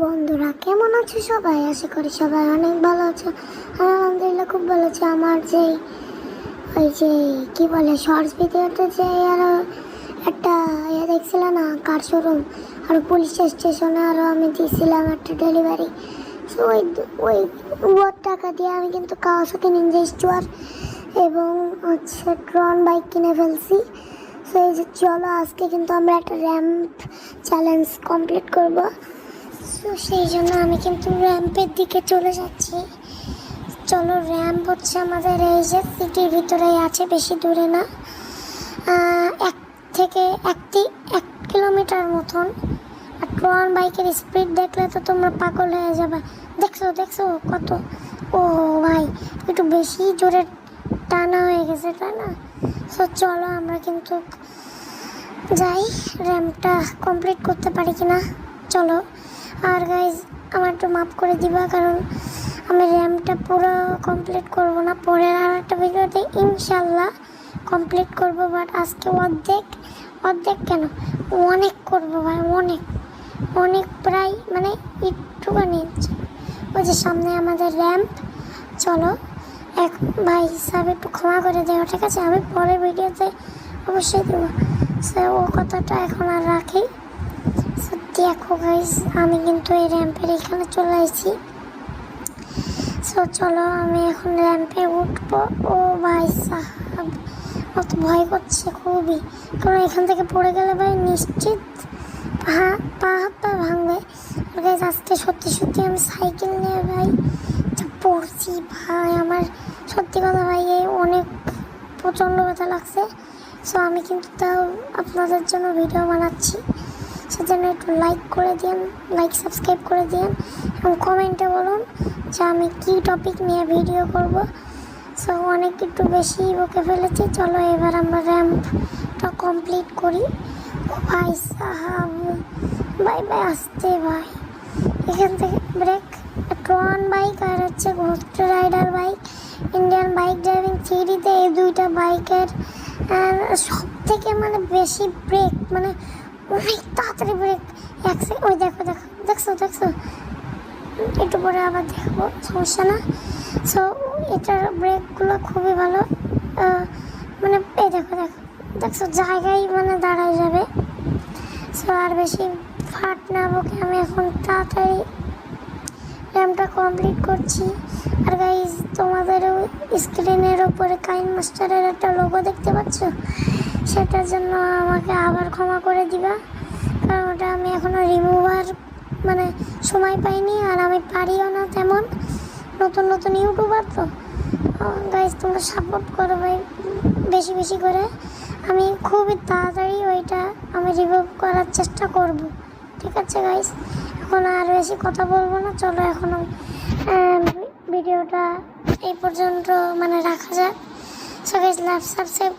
বন্ধুরা, কেমন আছো সবাই? আশা করি সবাই অনেক ভালো আছো। আর আলহামদুলিল্লাহ, খুব ভালো আছে। আমার যে ওই যে, কি বলে শর্টস ভিডিওতে যে আরও একটা ইয়ে দেখছিল না কার শোরুম আর পুলিশ স্টেশনে আরও আমি দিয়েছিলাম একটা ডেলিভারি সো ওই ওই ওর টাকা দিয়ে আমি কিন্তু কাওয়াসাকি নিনজা স্টোয়ার এবং হচ্ছে ড্রন বাইক কিনে ফেলছি। সো এই যে চলো, আজকে কিন্তু আমরা একটা র্যাম্প চ্যালেঞ্জ কমপ্লিট করব। সো সেই জন্য আমি কিন্তু র্যাম্পের দিকে চলে যাচ্ছি। চলো র্যাম্প হচ্ছে আমাদের এই যে সিটির ভিতরেই আছে, বেশি দূরে না। এক থেকে একটি, এক কিলোমিটার মতন। আর ট্রন বাইকের স্পিড দেখলে তো তোমরা পাগল হয়ে যাবে। দেখছ দেখছ কত? ও ভাই, একটু বেশি জোরে টানা হয়ে গেছে, তাই না? সো চলো, আমরা কিন্তু যাই। র্যাম্পটা কমপ্লিট করতে পারি কিনা? চলো। আর গাইজ আমার একটু মাফ করে দিবা, কারণ আমি র্যাম্পটা পুরো কমপ্লিট করব না। পরের আর একটা ভিডিওতে ইনশাল্লাহ কমপ্লিট করব বাট আজকে অর্ধেক অর্ধেক কেন? অনেক করব ভাই, অনেক। অনেক প্রায় মানে একটুখানি ওই যে সামনে আমাদের র্যাম্প চলো। এক, ভাই, সাহেব একটু ক্ষমা করে দেওয়া ঠিক আছে? আমি পরের ভিডিওতে অবশ্যই দেবো। সে ও কথাটা এখন আর রাখি। So, দেখো গাইস আমি কিন্তু এই র্যাম্পের এখানে চলে আসছি সো চলো আমি এখন র্যাম্পে উঠবো। ও ভাই সাহাব অত ভয় করছে খুবই। কারণ এখান থেকে পড়ে গেলে ভাই নিশ্চিত পা পা হাত পা ভাঙবে। আর আজকে সত্যি সত্যি আমি সাইকেল নিয়ে ভাই পড়ছি ভাই আমার সত্যি কথা ভাই এই অনেক প্রচণ্ড ব্যথা লাগছে। সো আমি কিন্তু তাও আপনাদের জন্য ভিডিও বানাচ্ছি। সেজন্য একটু লাইক করে দিন লাইক সাবস্ক্রাইব করে দিন এবং কমেন্টে বলুন যে আমি কী টপিক নিয়ে ভিডিও করব। সো অনেক একটু বেশি বকে ফেলেছি। চলো এবার আমরা র্যাম্পটা কমপ্লিট করি। ভাই সাহাব বাই বাই আসতে ভাই। এখান থেকে ব্রেক ট্রন বাইক আর হচ্ছে ghost rider bike Indian bike driving থ্রিডিতে এই দুইটা বাইকের সব থেকে মানে বেশি ব্রেক মানে অনেক তাড়াতাড়ি ব্রেক এক সেকেন্ড ওই দেখো দেখো, দেখছ দেখছ? একটু পরে আবার দেখব, সমস্যা না? সো এটার ব্রেকগুলো খুবই ভালো। মানে এই দেখো দেখো, দেখছ, জায়গায় মানে দাঁড়ায় যাবে। সো আর বেশি ফাট না বকে আমি এখন তাড়াতাড়ি র্যামটা কমপ্লিট করছি। আর গাইজ তোমাদের স্ক্রিনের ওপরে কাইন মাস্টারের একটা লোগো দেখতে পাচ্ছ? সেটার জন্য আমাকে আবার ক্ষমা করে দিবা। কারণ ওটা আমি এখনও রিমুভার মানে সময় পাইনি আর আমি পারিও না তেমন। নতুন নতুন ইউটিউবার তো। গাইজ তোমরা সাপোর্ট করো ভাই, বেশি বেশি করে। আমি খুবই তাড়াতাড়ি ওইটা আমি রিমুভ করার চেষ্টা করব। ঠিক আছে গাইজ এখন আর বেশি কথা বলব না। চলো এখন ভিডিওটা এই পর্যন্ত মানে রাখা যাক। সো গাইজ লাভ সাবস্ক্রাইব